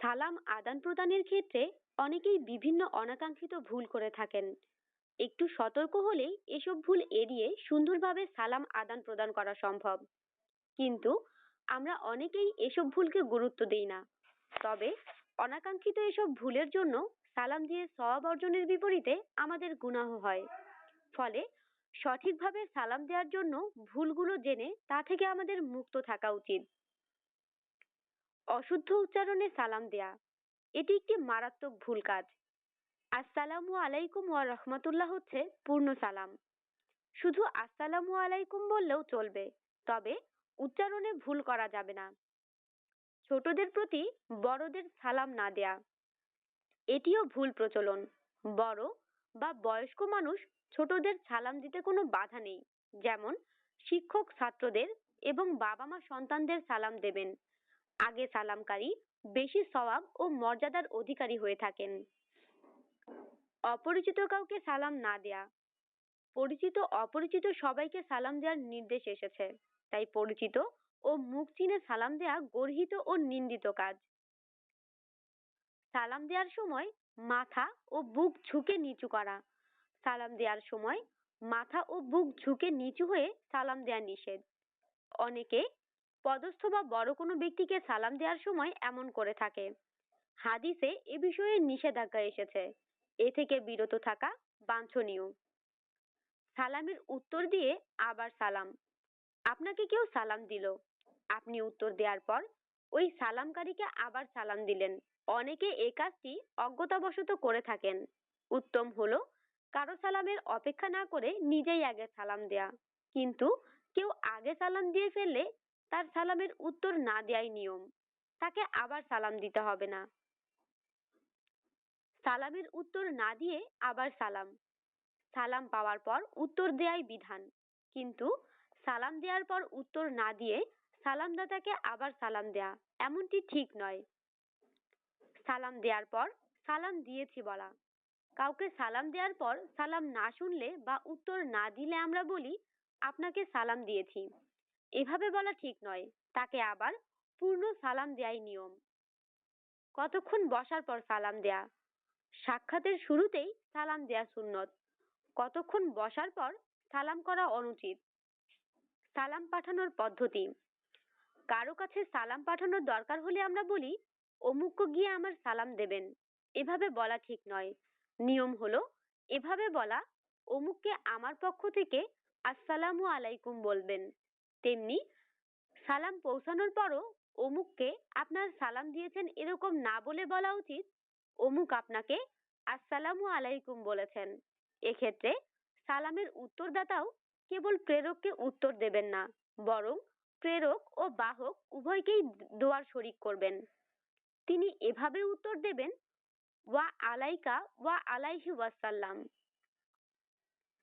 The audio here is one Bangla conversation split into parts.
সালাম আদান প্রদানের ক্ষেত্রে অনেকেই বিভিন্ন অনাকাঙ্ক্ষিত ভুল করে থাকেন। একটু সতর্ক হলেই এসব ভুল এড়িয়ে সুন্দরভাবে সালাম আদান প্রদান করা সম্ভব। কিন্তু আমরা অনেকেই এসব ভুলকে গুরুত্ব দিই না। তবে অনাকাঙ্ক্ষিত এসব ভুলের জন্য সালাম দিয়ে সওয়াব অর্জনের বিপরীতে আমাদের গুনাহ হয়। ফলে সঠিকভাবে সালাম দেওয়ার জন্য ভুলগুলো জেনে তা থেকে আমাদের মুক্ত থাকা উচিত। অশুদ্ধ উচ্চারণে সালাম দেয়া। এটি একটি মারাত্মক ভুল কাজ। আসসালামু আলাইকুম ওয়া রহমতুল্লাহ হচ্ছে পূর্ণ সালাম। শুধু আসসালামু আলাইকুম বললেও চলবে, তবে উচ্চারণে ভুল করা যাবে না। ছোটদের প্রতি বড়দের সালাম না দেয়া। এটিও ভুল প্রচলন। বড় বা বয়স্ক মানুষ ছোটদের সালাম দিতে কোনো বাধা নেই, যেমন শিক্ষক ছাত্রদের এবং বাবা মা সন্তানদের সালাম দেবেন। আগে সালামকারী, বেশি সওয়াব ও মর্যাদার অধিকারী হয়ে থাকেন। অপরিচিত কাউকে সালাম না দেয়া। পরিচিত, অপরিচিত সবাইকে সালাম দেওয়ার নির্দেশ এসেছে। তাই পরিচিত ও মুখ চিনে সালাম দেয়া গর্হিত ও নিন্দিত কাজ। সালাম দেওয়ার সময় মাথা ও বুক ঝুঁকে নিচু করা। সালাম দেওয়ার সময় মাথা ও বুক ঝুঁকে নিচু হয়ে সালাম দেওয়া নিষেধ। অনেকে পদস্থ বা বড় কোনো ব্যক্তিকে সালাম দেওয়ার সময় এমন করে থাকে। হাদিসে এ বিষয়ে নিষেধাজ্ঞা এসেছে। এ থেকে বিরত থাকা বাঞ্ছনীয়। সালামের উত্তর দিয়ে আবার সালাম। আপনাকে কেউ সালাম দিল। আপনি উত্তর দেওয়ার পর ওই সালামকারীকে আবার সালাম দিলেন। অনেকে এই কাজটি অজ্ঞতাবশত করে থাকেন। উত্তম হলো কারও সালামের অপেক্ষা না করে নিজেই আগে সালাম দেয়া। কিন্তু কেউ আগে সালাম দিয়ে ফেললে তার সালামের উত্তর না দেয়াই নিয়ম। তাকে আবার সালাম দিতে হবে না। সালামের উত্তর না দিয়ে আবার সালাম। সালাম পাওয়ার পর উত্তর দেয়াই বিধান। কিন্তু সালাম দেওয়ার পর উত্তর না দিয়ে সালাম সালামদাতাকে আবার সালাম দেয়া এমনটি ঠিক নয়। সালাম দেওয়ার পর সালাম দিয়েছি বলা। কাউকে সালাম দেওয়ার পর সালাম না শুনলে বা উত্তর না দিলে আমরা বলি, আপনাকে সালাম দিয়েছি। এভাবে বলা ঠিক নয়। তাকে আবার পূর্ণ সালাম দেয়াই নিয়ম। কতক্ষণ বসার পর সালাম দেয়া? সাক্ষাতের শুরুতেই সালাম দেয়া সুন্নত। কতক্ষণ বসার পর সালাম করা অনুচিত? সালাম পাঠানোর পদ্ধতি। কারও কাছে সালাম পাঠানোর দরকার হলে আমরা বলি, অমুক গিয়ে আমার সালাম দেবেন। এভাবে বলা ঠিক নয়। নিয়ম হলো, এভাবে বলা, অমুককে আমার পক্ষ থেকে আসসালামু আলাইকুম বলবেন। তেমনি সালাম পৌঁছানোর পরও অমুককে আপনার সালাম দিয়েছেন এরকম না বলে বলা উচিত। অমুক আপনাকে আসসালামু আলাইকুম বলেছেন। এক্ষেত্রে সালামের উত্তরদাতাও কেবল প্রেরককে উত্তর দেবেন না, বরং প্রেরক ও বাহক উভয়কেই দোয়ার শরিক করবেন। তিনি এভাবে উত্তর দেবেন, ওয়া আলাইকা ওয়া আলাইহি ওয়াসাল্লাম।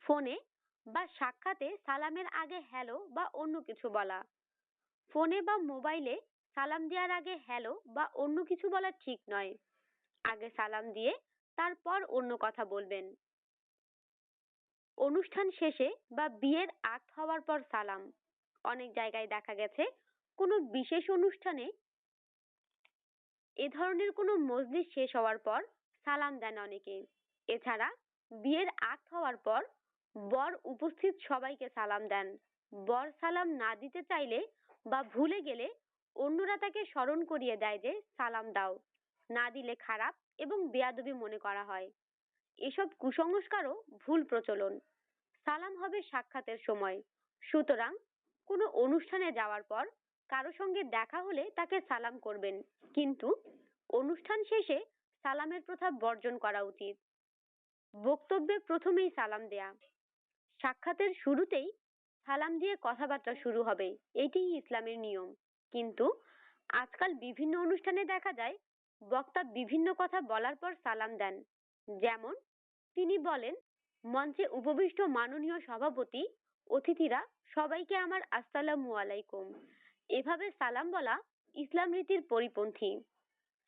ফোনে বা সাক্ষাতে সালামের আগে হ্যালো বা অন্য কিছু বলা। ফোনে বা মোবাইলে সালাম দেওয়ার আগে হ্যালো বা অন্য কিছু বলা ঠিক নয়। আগে সালাম দিয়ে তারপর অন্য কথা বলবেন। অনুষ্ঠান শেষে বা বিয়ের আগ হওয়ার পর সালাম। অনেক জায়গায় দেখা গেছে, কোনো বিশেষ অনুষ্ঠানে এ ধরনের কোনো মজলিস শেষ হওয়ার পর সালাম দেন অনেকে। এছাড়া বিয়ের আগ হওয়ার পর বর উপস্থিত সবাইকে সালাম দেন। বর সালাম না দিতে চাইলে বা ভুলে গেলে অন্যরা তাকে স্মরণ করিয়ে দেয় যে, সালাম দাও। না দিলে খারাপ এবং বেয়াদবি মনে করা হয়। এসব কুসংস্কারও ভুল প্রচলন। সালাম হবে সাক্ষাতের সময়। সুতরাং কোনো অনুষ্ঠানে যাওয়ার পর কারও সঙ্গে দেখা হলে তাকে সালাম করবেন। কিন্তু অনুষ্ঠান শেষে সালামের প্রথা বর্জন করা উচিত। বক্তব্যে প্রথমেই সালাম দেয়া। সাক্ষাতের শুরুতেই সালাম দিয়ে কথাবার্তা শুরু হবে। এটিই ইসলামের নিয়ম। কিন্তু আজকাল বিভিন্ন অনুষ্ঠানে দেখা যায়, বক্তা বিভিন্ন কথা বলার পর সালাম দেন। যেমন, তিনি বলেন, মঞ্চে উপবিষ্ট মাননীয় সভাপতি, অতিথিরা সবাইকে আমার আসসালামু আলাইকুম। এভাবে সালাম বলা ইসলাম রীতির পরিপন্থী।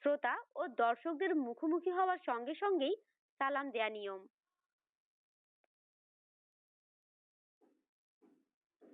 শ্রোতা ও দর্শকদের মুখোমুখি হওয়ার সঙ্গে সঙ্গেই সালাম দেয়া নিয়ম।